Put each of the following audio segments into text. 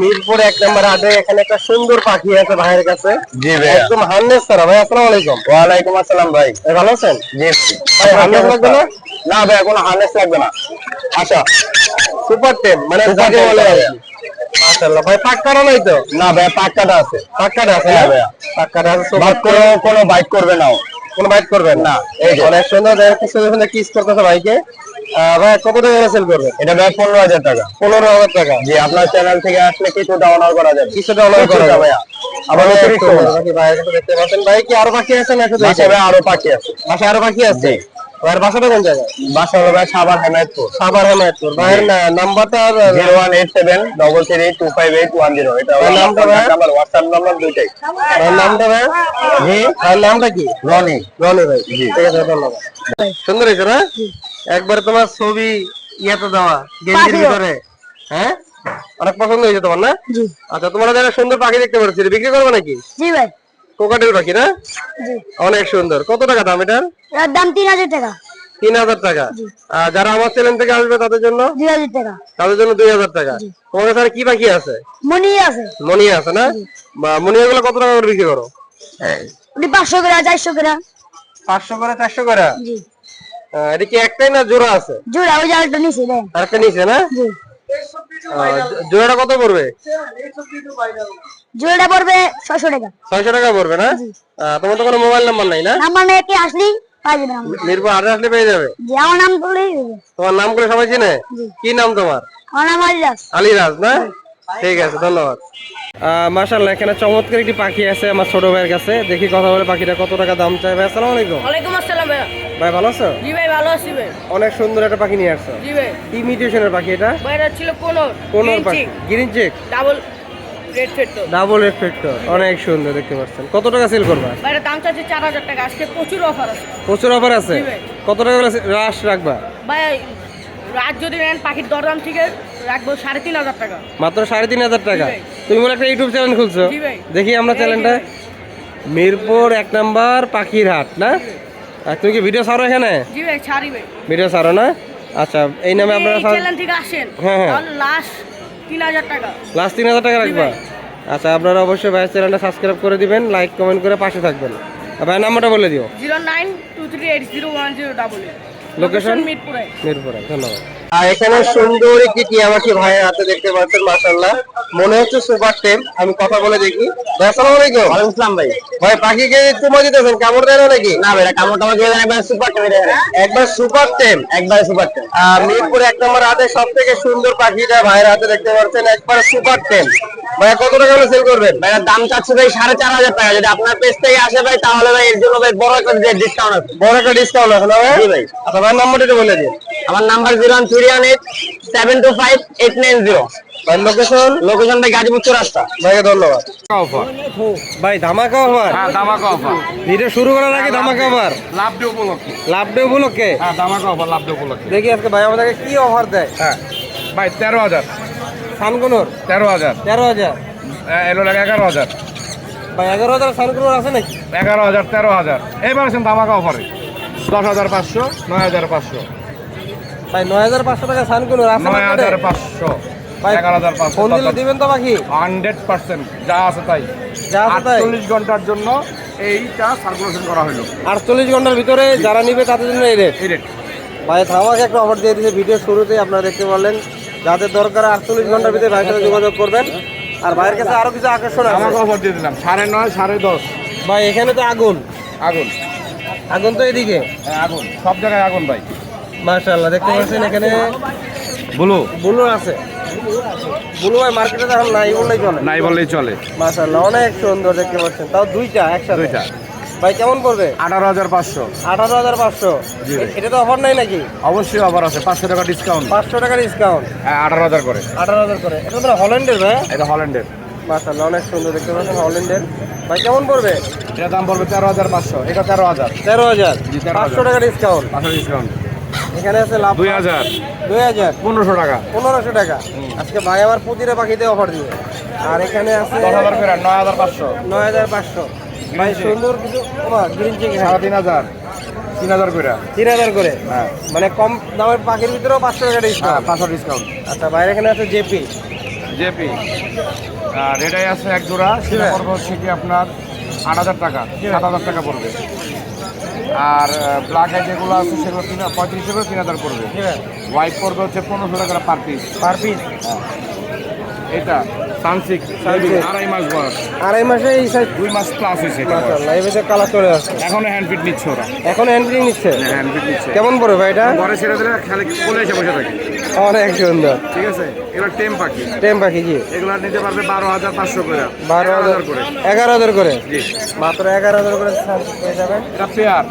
মিরপুর এক নম্বর হাটে এখানে একটা সুন্দর পাখি আছে ভাইয়ের কাছে। জি ভাই একদম হার্নেস ছাড়া। ভাই আসসালামু আলাইকুম। ওয়ালাইকুম আসসালাম ভাই। ভাই ভালো আছেন? জি ভাই হার্নেস লাগবে না? না ভাই কোনো হার্নেস লাগবে না। আচ্ছা। সুপার টেম মানে যাকে বলে আর কি। মাশাআল্লাহ। ভাই পাক্কাটা নাই তো? না ভাই পাক্কাটা আছে। পাক্কাটা আছে হ্যাঁ না? ভাইয়া। পাক্কাটা আছে বাট কোনো বাইক করবে না। কোনো বাইট করবেন না? এই অনেক সুন্দর দেখেন কিছু কিস করতেছে ভাইকে। ভাই কত টাকা সেল করবে এটা ভাই পনেরো হাজার টাকা। পনেরো হাজার টাকা। জি আপনার চ্যানেল থেকে আসলে কিছুটা অনার করা যাবে। কিছুটা অনার করা যাবে। ভাইয়া। আবার অতিরিক্ত দেখতে পাচ্ছেন। ভাই কি আরও পাখি আছে না শুধু আরও বাকি আছে। আরও বাকি আছে। ভাইয়ের বাসাটা কোন জায়গায়? বাসা হলো ভাই সাবার হেমায়তপুর। সাভার হেমায়তপুর। ভাইয়ের নাম্বারটা zero one eight seven double three two five eight one zero এটা নামটা ভাই? নাম্বার হোয়াটসঅ্যাপ নাম্বার দুইটাই। ভাইয়ের নামটা ভাই জি। ভাইয়ের নামটা কি? রনি। রনি ভাই। ঠিক আছে ধন্যবাদ। সুন্দর হয়েছে না? একবার তোমার ছবি ইয়াতে দেওয়া গেঞ্জির ভিতরে। হ্যাঁ? অনেক পছন্দ হয়েছে তোমার না? আচ্ছা তোমার যারা সুন্দর পাখি দেখতে পাচ্ছি বিক্রি করবে নাকি? জি ভাই। কোকাটের পাখি না? অনেক সুন্দর। কত টাকা দাম এটার? দাম তিন হাজার টাকা। তিন হাজার টাকা। আর যারা আমার চ্যানেল থেকে আসবে তাদের জন্য? দুই হাজার টাকা। তাদের জন্য দুই হাজার টাকা। তোমার কাছে কি পাখি আছে? মনি আছে। মনিয়া আছে না? বা মনিয়া গুলো কত টাকা করে বিক্রি করো? পাঁচশো করে চারশো করে। পাঁচশো করে চারশো করে? জি। এটা কি একটাই না জোড়া আছে? জোড়া ওই জালটা নিছি দেন আর একটা নিচে না? জোড়াটা কত পড়বে? জোড়াটা পড়বে ছয়শো টাকা। ছয়শো টাকা পড়বে না? তোমার তো কোনো মোবাইল নাম্বার নাই না? নাম্বার কি আসলি? আসলে পেয়ে যাবে? আমার নাম বললেই তোমার নাম করে সবাই চিনে? কি নাম তোমার? আমার নাম আলিরাজ আলিরাজ না? ঠিক আছে ধন্যবাদ। মাশাল্লাহ এখানে চমৎকার একটি পাখি আছে আমার ছোট ভাইয়ের কাছে। দেখি কথা বলে পাখিটা কত টাকা দাম চাই ভাই আসসালামু আলাইকুম। ওয়ালাইকুম আসসালাম ভাইয়া। ভাই ভালো আছো? জি ভাই ভালো আছি ভাই। অনেক সুন্দর একটা পাখি নিয়ে আসছো। জি ভাই। কি মিউটেশনের পাখি এটা? ভাইরা ছিল কোনোর। কোন পাখি। গ্রিন চেক ডাবল রেড ফেট তো ডাবল রেফ্লেক্টর অনেক সুন্দর দেখতে পাচ্ছেন। কত টাকা সেল করবা? ভাইরা দাম চাচ্ছে চার হাজার টাকা। আজকে প্রচুর অফার আছে। প্রচুর অফার আছে? কত টাকা রাশ রাখবা? ভাই রাত যদি নেন পাখির দরদাম থেকে রাখব সাড়ে তিন হাজার টাকা। মাত্র সাড়ে তিন হাজার টাকা। তুমি মনে একটা ইউটিউব চ্যানেল খুলছো? দেখি আমরা চ্যানেলটা মিরপুর এক নাম্বার পাখির হাট না আর তুমি কি ভিডিও ছাড়ো এখানে? ভিডিও ছাড়ো না? আচ্ছা এই নামে আপনারা চ্যানেল থেকে আসেন। হ্যাঁ, হ্যাঁ। লাস্ট তিন হাজার টাকা। রাখবা? আচ্ছা আপনারা অবশ্যই ভাইয়ের চ্যানেলটা সাবস্ক্রাইব করে দিবেন লাইক কমেন্ট করে পাশে থাকবেন। ভাইয়ের নাম্বারটা বলে দিও। Zero nine two three eight zero one zero double Location? মিরপুরে। মিরপুরে ধন্যবাদ। আর এখানে সুন্দর একটি টিয়ামাখি ভাইয়ের হাতে দেখতে পাচ্ছেন মাশাল্লাহ মনে হচ্ছে সুপার টেম আমি কথা বলে দেখি। আসসালামু আলাইকুম। ওয়ালাইকুম আসসালাম ভাই। ভাই পাখিকে চুমা দিতেছেন কামড় দেয় না নাকি? না ভাই কামড় টামড় দিয়ে একবার সুপার টেম একবার সুপার টেম? একবার সুপার টেম। আর মিরপুর এক নম্বর হাতে সব থেকে সুন্দর পাখিটা ভাইয়ের হাতে দেখতে পাচ্ছেন একবার সুপার টেম। ভাই কত টাকা হলে সেল করবেন? ভাই দাম চাচ্ছে ভাই সাড়ে চার হাজার টাকা। যদি আপনার পেজ থেকে আসে ভাই তাহলে ভাই এর জন্য ভাই বড় একটা ডিসকাউন্ট আছে। বড় একটা ডিসকাউন্ট আছে না ভাই। আচ্ছা ভাই নাম্বারটা বলে দিন। আমার number zero three one eight seven two five eight nine zero ভাই লোকেশন লোকেশন ভাই গাজীপুর চৌরাস্তা। ভাইকে ধন্যবাদ। ভাই ধামাকা অফার হ্যাঁ ধামাকা অফার ভিডিও শুরু করার আগে ধামাকা অফার লাভ ডে উপলক্ষে। লাভ ডে উপলক্ষে? হ্যাঁ ধামাকা অফার লাভ ডে উপলক্ষে। দেখি আজকে ভাই আমাদেরকে কি অফার দেয়? হ্যাঁ। ভাই তেরো হাজার। সানকুনোর? তেরো হাজার। তেরো হাজার। এলো লাগে এগারো হাজার। ভাই এগারো হাজার সানকুনোর আছে নাকি? এগারো হাজার তেরো হাজার। এবার আছেন ধামাকা অফারে দশ হাজার পাঁচশো নয় হাজার পাঁচশো। ভাই নয় হাজার পাঁচশো টাকা সানকুনোর আছে নয় হাজার পাঁচশো ফোন দিলে দিবেন তো বাকি? হান্ড্রেড পার্সেন্ট যা আছে তাই। যা আছে তাই? আটচল্লিশ ঘণ্টার জন্য এইটা সার্কুলেশন করা হলো। আটচল্লিশ ঘণ্টার ভিতরে যারা নিবে তাদের জন্য এই রেট এই রেট ভাই থামাকে একটা অফার দিয়ে দিয়েছে ভিডিও শুরুতে আপনারা দেখতে পারলেন। যাদের দরকার আটচল্লিশ ঘণ্টার ভিতরে ভাইয়ের সাথে যোগাযোগ করবেন। আর ভাইয়ের কাছে আরও কিছু আকর্ষণ আছে। আমাকে অফার দিয়ে দিলাম সাড়ে নয় সাড়ে দশ। ভাই এখানে তো আগুন। আগুন। আগুন তো এদিকে। হ্যাঁ আগুন। সব জায়গায় আগুন ভাই। মাশাআল্লাহ দেখতে পাচ্ছেন এখানে বলো। বুলু আছে। বুলু ভাই মার্কেটে তো এখন নাই বললেই চলে। নাই বললেই চলে। মাশাআল্লাহ অনেক সুন্দর দেখতে পাচ্ছেন। তাও দুইটা একসাথে। দুইটা। ভাই কেমন পড়বে? আঠারো হাজার পাঁচশো। আঠারো হাজার পাঁচশো। জি। এটা তো অফার নাই নাকি? অবশ্যই অফার আছে পাঁচশো টাকা ডিসকাউন্ট পাঁচশো টাকা ডিসকাউন্ট আঠারো হাজার করে। আঠারো হাজার করে। এটা তো হল্যান্ডের ভাই। এটা হল্যান্ডের। মাশাআল্লাহ অনেক সুন্দর দেখতে পাচ্ছেন হল্যান্ডের। ভাই কেমন পড়বে? এটা দাম পড়বে তেরো হাজার পাঁচশো। এটা তেরো হাজার। তেরো হাজার। জি, 13,000 পাঁচশো টাকা ডিসকাউন্ট পাঁচশো ডিসকাউন্ট এখানে আছে লাভ দুই হাজার। দুই হাজার। পনেরোশো টাকা। পনেরোশো টাকা। আজকে ভাই আমার প্রতিটা পাখিতে অফার দিবে। আর এখানে আছে দশ হাজার করে নয় হাজার পাঁচশো। নয় হাজার পাঁচশো। ভাই সুন্দর কিছু গ্রিন চেক সাড়ে তিন হাজার তিন হাজার করে। তিন হাজার করে? হ্যাঁ। মানে কম দামের পাখির ভিতরেও পাঁচশো টাকা হ্যাঁ ডিসকাউন্ট পাঁচশো ডিসকাউন্ট আচ্ছা বাইরে এখানে আছে জেপি। জেপি। আর এটাই আছে এক জোড়া সেটা পড়বে হচ্ছে কি আপনার আট হাজার টাকা সাত হাজার টাকা পড়বে। আর ব্ল্যাক আই যেগুলো আছে সেগুলো তিন পঁয়ত্রিশশো করে তিন হাজার পড়বে। হোয়াইট পড়বে হচ্ছে পনেরোশো টাকা পার পিস পার পিস এটা সানসিক। আড়াই মাস বয়স। আড়াই মাসে এই সাইজ দুই মাস প্লাস হয়েছে মাশাআল্লাহ এই ভিতরে কালার চলে আসছে। এখনও হ্যান্ড ফিট নিচ্ছে ওরা। এখন ফিট নিচ্ছে? হ্যান্ড ফিট নিচ্ছে। কেমন পড়বে ভাই এটা? ঘরে ছেড়ে দিলে খালি কোলে এসে বসে থাকে। অনেক সুন্দর। ঠিক আছে? এগুলো টেম পাখি। টেম পাখি জি। এগুলো নিতে পারবে বারো হাজার পাঁচশো করে। বারো হাজার করে। এগারো হাজার করে? জি। মাত্র এগারো হাজার করে পেয়ে যাবেন? এটা পেয়ার।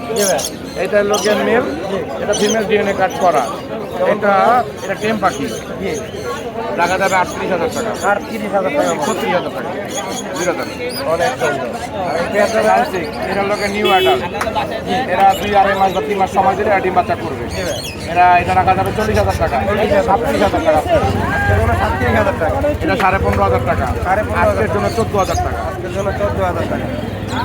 এটা লোকের মেল এটা ফিমেল ডিএনএ কাট করা। এটা এটা টেম পাখি। জি। টাকা যাবে আটত্রিশ হাজার টাকা। আর তিরিশ হাজার টাকা। ছত্রিশ হাজার টাকা। এটা লোকের নিউ অ্যাডাল্ট। এরা দুই আড়াই মাস বা তিন মাস সময় দিলে ডিম বাচ্চা করবে। এরা এটা রাখা যাবে চল্লিশ হাজার টাকা। সাতত্রিশ হাজার। টাকা। সাতত্রিশ হাজার টাকা। এটা সাড়ে পনেরো হাজার টাকা। সাড়ে পনেরো হাজার জন্য চোদ্দ হাজার টাকা। আজকের জন্য চোদ্দ হাজার টাকা।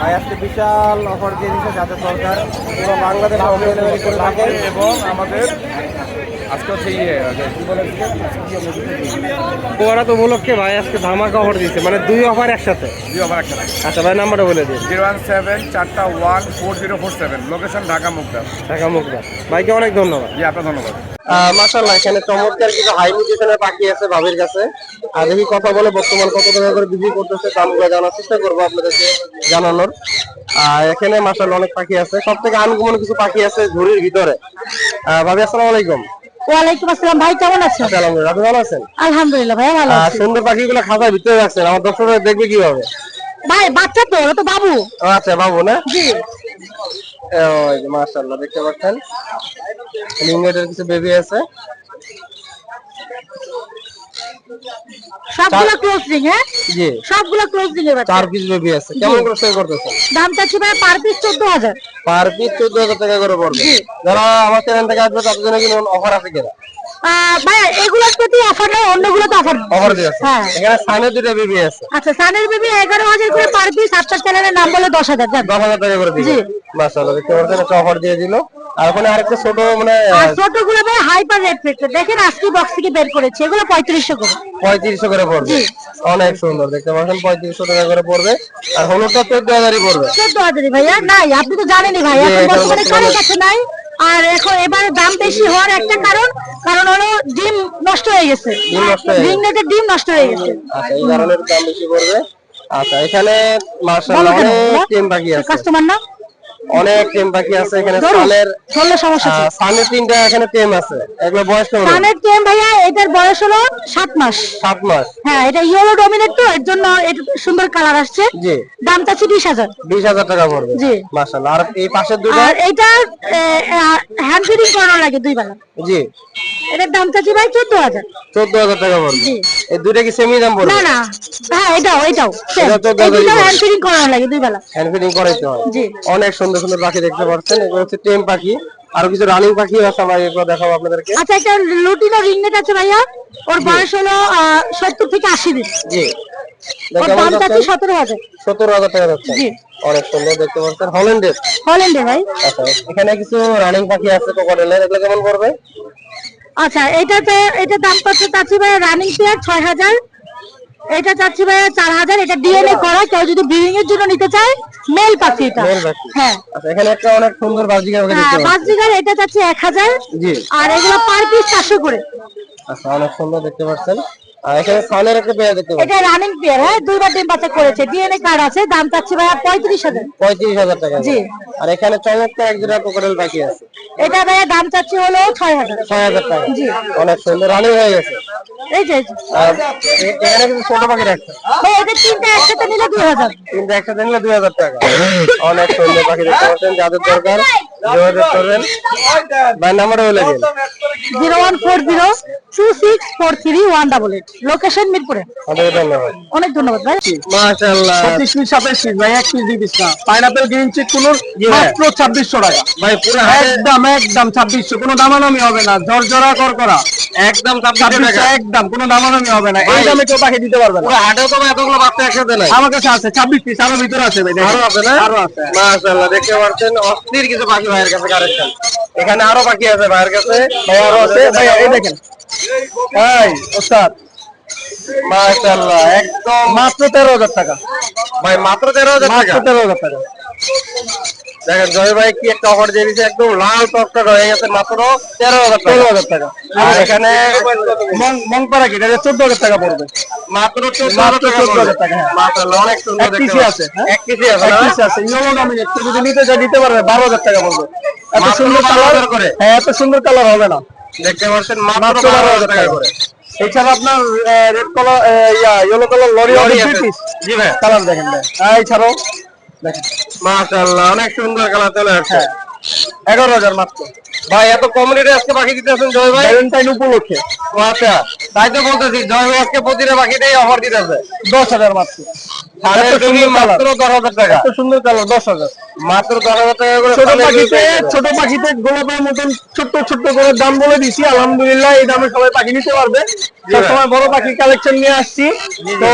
ভাই আজকে বিশাল অফার দিয়ে দিচ্ছে যাতে সরকার পুরো বাংলাদেশ হোম ডেলিভারি করে থাকে। এবং আমাদের আজকে হচ্ছে ইয়ে কি ওরা তো উপলক্ষে ভাই আজকে ধামাকা অফার দিচ্ছে মানে দুই অফার একসাথে। দুই আমার একটা আচ্ছা ভাই নাম্বারটা বলে দিন। জিরো ওয়ান সেভেন চারটা one four zero four seven. Location Dhaka Mugda. Dhaka Mugda ভাইকে অনেক ধন্যবাদ। জি আপনার ধন্যবাদ। মাসাল্লাহ এখানে চমৎকার কিছু হাই মিউটেশনের পাখি আছে ভাবির কাছে। আর দেখি কথা বলে বর্তমান কত টাকা করে বিক্রি করতেছে দামগুলো জানার চেষ্টা করব আপনাদেরকে জানানোর। আর এখানে মাসাল্লাহ অনেক পাখি আছে। সব থেকে আনকমন কিছু পাখি আছে ঝুড়ির ভিতরে। আহ, ভাবি আসসালামু আলাইকুম। ওয়ালাইকুম আসসালাম। ভাই কেমন আছেন? আচ্ছা, আপনি ভালো আছেন? আলহামদুলিল্লাহ ভাই ভালো আছি। সুন্দর পাখিগুলো খাঁচার ভিতরে রাখছেন আমার দর্শকরা দেখবে কীভাবে? ভাই বাচ্চা তো ওরা তো বাবু। আচ্ছা বাবু না? জি। মাশাআল্লাহ দেখতে পাচ্ছেন? লিঙ্গেটের কিছু বেবি আছে। সবগুলো ক্লোজ রিং হ্যাঁ? জি। সবগুলো ক্লোজ রিং এর বাচ্চা। চার পিস বেবি আছে। কেমন করে সেল করতেছেন? দাম চাচ্ছি ভাই পার পিস চোদ্দ হাজার পার পিস চোদ্দ হাজার টাকা করে পড়বে। যারা আমার চ্যানেল থেকে আসবে তাদের জন্য কিন্তু অফার আছে কিনা? ভাই এগুলোর প্রতি অফার তো অফার অফার দিয়ে আছে হ্যাঁ। এখানে সাইনের দুটো বেবি আছে। আচ্ছা সানের বেবি এগারো হাজার করে পার পিস আপনার চ্যানেলের নাম বলে দশ হাজার যান দশ হাজার টাকা করে দিবে। জি। মাশাআল্লাহ দেখতে পাচ্ছেন একটা অফার দিয়ে দিল। আর ওখানে আরেকটা ছোট মানে আর ছোটগুলো ভাই হাইপার রেড ফেক্টর দেখেন আজকে বক্স থেকে বের করেছে। এগুলো পঁয়ত্রিশশো করে। করে পড়বে। অনেক সুন্দর। দেখতে পাচ্ছেন পঁয়ত্রিশশো টাকা করে পড়বে। আর হলুদটা চোদ্দ হাজারই পড়বে। চোদ্দ হাজারই ভাইয়া? নাই আপনি তো জানেনই ভাই। জি, এখন এখন বর্তমানে বর্তমানে- কাছে নাই? আর এখন এবার দাম বেশি হওয়ার একটা কারণ কারণ হলো ডিম নষ্ট হয়ে গেছে। ডিম। নেটের ডিম নষ্ট হয়ে গেছে। আচ্ছা এই কারণে দাম বেশি পড়বে। আচ্ছা এখানে মার্শাল্লাহ অনেক টিম পাখি আছে। কাস্টমার না অনেক টিম পাখি আছে এখানে। ধরুন, সালের সমস্যা আছে সালের তিনটা এখানে টিম আছে। এগুলো বয়স কেমন? কানের টেম ভাইয়া এটার বয়স হলো সাত মাস। সাত মাস। হ্যাঁ, এটা ইয়েলো ডমিনেট তো এর জন্য এটা সুন্দর কালার আসছে। জি। দাম চাচ্ছি বিশ হাজার। বিশ হাজার টাকা পড়বে। জি। মার্শাল্লাহ আর এই পাশের দুটো আর এটা হ্যান্ড ফিডিং করানো লাগে দুই বেলা। জি। এটার দাম চাচ্ছি ভাই চোদ্দ হাজার। চোদ্দ হাজার টাকা পড়বে। জি। এই দুটো কি সেমি দাম পড়বে? না না। হ্যাঁ এটাও এটাও। এটা 14,000 হ্যান্ড ফিডিং করানো লাগে দুই বেলা। হ্যান্ড ফিডিং করাইতে হয়। জি। অনেক সুন্দর সুন্দর পাখি দেখতে পাচ্ছেন। এগুলো হচ্ছে টেম পাখি। আর কিছু রানিং পাখি আছে আমরা এগুলো দেখাবো আপনাদেরকে। আচ্ছা একটা লুটিনো রিংনেট আছে ভাইয়া। ওর বয়স হলো সত্তর থেকে আশি দিন। জি। ওর কেমন দাম চাচ্ছি যাচ্ছে সতেরো হাজার। সতেরো হাজার টাকা যাচ্ছে। অনেক সুন্দর দেখতে পাচ্ছেন। হল্যান্ডের হল্যান্ডে ভাই। আচ্ছা এখানে কিছু রানিং পাখি আছে কোকোডেলের এগুলো কেমন পড়বে? আচ্ছা এটাতে এটা দাম পাচ্ছে চাচ্ছি ভাই রানিং পেয়ার ছয় হাজার। এটা চাচ্ছি ভাইয়া চার হাজার এটা ডিএনএ করা কেউ যদি ব্রিডিং এর জন্য নিতে চায় মেল পাখি এটা হ্যাঁ। আচ্ছা এখানে একটা অনেক সুন্দর বাজিকা পাখি হ্যাঁ বিঘার এটা চাচ্ছি এক হাজার। জি। আর এগুলো পার পিস চারশো করে। আচ্ছা অনেক সুন্দর দেখতে পাচ্ছেন। আর এখানে সানের একটা পেয়ার দেখতে পাচ্ছি। এটা রানিং পেয়ার হ্যাঁ দুইবার ডিম বাচ্চা করেছে। ডিএনএ কার্ড আছে দাম চাচ্ছি ভাইয়া পঁয়ত্রিশ হাজার। পঁয়ত্রিশ হাজার টাকা। জি। আর এখানে চমৎকার এক জোড়া কোকোডেল পাখি আছে। এটা ভাইয়া দাম চাচ্ছি হলো ছয় হাজার। ছয় হাজার টাকা। জি। অনেক সুন্দর রানিং হয়ে গেছে। এই যে এখানে ছোট পাখি রাখছে ভাই এটা তিনটা একসাথে নিলে দুই হাজার। তিনটা একসাথে নিলে দুই হাজার টাকা। অনেক সুন্দর পাখি দেখতে পাচ্ছেন যাদের দরকার যোগাযোগ করবেন। ভাই নাম্বারটা বলে দিন zero one four zero two six four three one double eight. Location মিরপুরে। আপনাকে ধন্যবাদ। অনেক ধন্যবাদ ভাই। মাশাআল্লাহ। পঁচিশ পিস সাতাশ ভাই এক পিস দুই পিস না। পাইনাপেল গ্রিন চিক কুনুর মাত্র ছাব্বিশশো টাকা। ভাই পুরো একদম একদম কোনো দামাদামি হবে না। ঝরঝরা কর করা একদম টাকা। একদম কোনো দামাদামি হবে না। এই দামে কেউ পাখি দিতে পারবে না। পুরো হাটেও তো এতগুলো বাচ্চা একসাথে নাই। আমার কাছে আছে ছাব্বিশ পিস আরও ভিতরে আছে ভাই আরও আছে না? আরও আছে। মাশাআল্লাহ দেখতে পাচ্ছেন অস্থির কিছু পাখি ভাইয়ের কাছে কারেকশন। এখানে আরও বাকি আছে ভাইয়ের কাছে। ভাই আরও আছে? ভাই এই দেখেন। ভাই ওস্তাদ। মাশাআল্লাহ একদম মাত্র তেরো হাজার টাকা। ভাই মাত্র তেরো হাজার টাকা। মাত্র তেরো হাজার টাকা। দেখেন জয় ভাই কি একটা অফার দিয়ে দিয়েছে একদম লাল টকটক হয়ে গেছে মাত্র তেরো হাজার তেরো হাজার টাকা। আর এখানে মংপাড়া কি? এটা চোদ্দ হাজার টাকা পড়বে। মাত্র চোদ্দ হাজার টাকা 14,000 টাকা। মাশাআল্লাহ অনেক সুন্দর এক দেখতে পিসি পাচ্ছি। আছে? এক পিসি আছে এক না? আছে ইয়েলো ডমিনেট যদি নিতে চায় নিতে পারবে বারো হাজার টাকা পড়বে। এত সুন্দর কালার করে? হ্যাঁ এত সুন্দর কালার হবে না। দেখতে পাচ্ছেন মাত্র বারো হাজার টাকা করে। এছাড়া আপনার রেড কালার ইয়া ইয়েলো কালার লরি জি ভাই। কালার দেখেন ভাই। এছাড়াও মাশাআল্লাহ অনেক সুন্দর কালার চলে আসছে। হ্যাঁ এগারো হাজার মাত্র। ভাই এত কম রেটে আজকে বাকি দিতেছেন জয় ভাই? ভ্যালেন্টাইন উপলক্ষে। ও আচ্ছা। তাই তো বলতেছি জয় ভাই আজকে প্রতিটা বাকিটাই অফার দিতেছে। দশ হাজার মাত্র। মাত্র দশ হাজার টাকা। এত সুন্দর কালার দশ হাজার। মাত্র দশ হাজার টাকা করে ছোট পাখিতে ছোট পাখিতে গোলাপের মতন ছোট্ট ছোট্ট করে দাম বলে দিছি। আলহামদুলিল্লাহ এই দামে সবাই পাখি নিতে পারবে। ভাই। সময় বড় পাখি কালেকশন নিয়ে আসছি। তো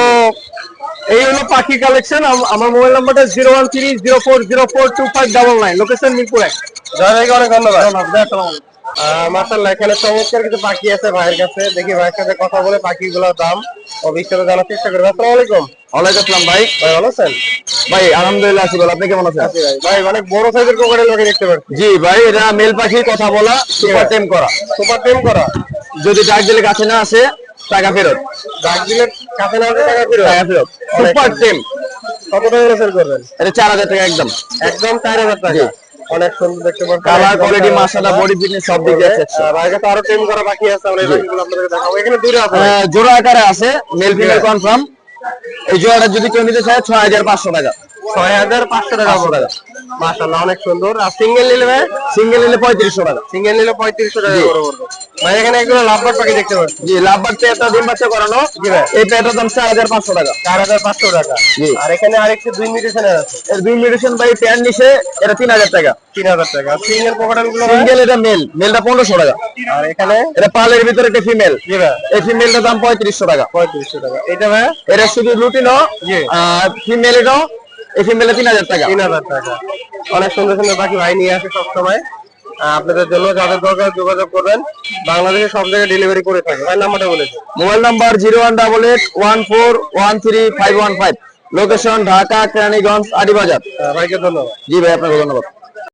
এই হলো পাখি কালেকশন আমার মোবাইল নাম্বারটা zero one three zero four zero four two five double nine. Location Mirpur এক। জয় ভাইকে অনেক ধন্যবাদ। আসসালামু আলাইকুম। মাসাল্লাহ এখানে চমৎকার কিছু পাখি আছে ভাইয়ের কাছে। দেখি ভাইয়ের সাথে কথা বলে পাখিগুলোর দাম ও বিস্তারিত জানার চেষ্টা করব। আসসালামু আলাইকুম। ওয়ালাইকুম আসসালাম ভাই। ভাই ভালো আছেন? ভাই আলহামদুলিল্লাহ আছি বল আপনি কেমন আছেন? ভাই। ভাই অনেক বড় সাইজের কোকারেল পাখি দেখতে পাচ্ছি। জি ভাই এটা মেল পাখি কথা বলা সুপার টেম করা। সুপার টেম করা। যদি ডাক দিলে কাছে না আসে টাকা ফেরত। ডাক দিলে কাছে না হলে টাকা ফেরত। সুপার টেম কত টাকা সেল করবেন? এটা চার হাজার টাকা একদম। একদম চার হাজার টাকা। অনেক সুন্দর দেখতে কালার কোয়ালিটি মাশাআল্লাহ বডি ফিটনেস সব দিক দিয়ে আছে। ভাইয়ের কাছে আরও টেম করা বাকি আছে আমরা এই আপনাদের দেখাবো। এখানে দূরে আছে জোড়া আকারে আছে মেল ফিমেল কনফার্ম এই জোড়াটা যদি কেউ নিতে চায় ছয় হাজার পাঁচশো টাকা। ছয় হাজার পাঁচশো টাকা পড়বে মাশাল্লাহ অনেক সুন্দর। আর সিঙ্গেল নিলে ভাই? সিঙ্গেল নিলে পঁয়ত্রিশশো টাকা। সিঙ্গেল নিলে পঁয়ত্রিশশো টাকা করে পড়বে। ভাই এখানে একগুলো লাভবার পাখি দেখতে পাচ্ছি। জি লাভ বাচ্চা একটা ডিম বাচ্চা করানো। জি ভাই। এই দাম চার হাজার পাঁচশো টাকা। চার হাজার পাঁচশো টাকা। জি। আর এখানে আরেকটি দুই আছে। এর দুই টেন নিছে এটা তিন হাজার টাকা। তিন হাজার টাকা। সিঙ্গেল পকেটালগুলো সিঙ্গেল এটা মেল মেলটা পনেরোশো টাকা। আর এখানে? এটা পালের ভিতরে একটা ফিমেল জি ভাই। এই ফিমেলটার দাম পঁয়ত্রিশশো টাকা। পঁয়ত্রিশশো টাকা। এটা ভাই? এটা শুধু লুটিনো জি। আর ফিমেল এটাও এই ফিমেলে তিন হাজার টাকা। তিন হাজার টাকা। অনেক সুন্দর সুন্দর পাখি ভাই নিয়ে আসে সবসময়। আপনাদের জন্য যাদের দরকার যোগাযোগ করবেন বাংলাদেশে সব জায়গায় ডেলিভারি করে থাকে ভাই নাম্বারটা বলেছেন mobile number zero one double eight one four one three five one five. Location Dhaka Keraniganj Adibazar. ভাইকে ধন্যবাদ। জি ভাই আপনাকে ধন্যবাদ।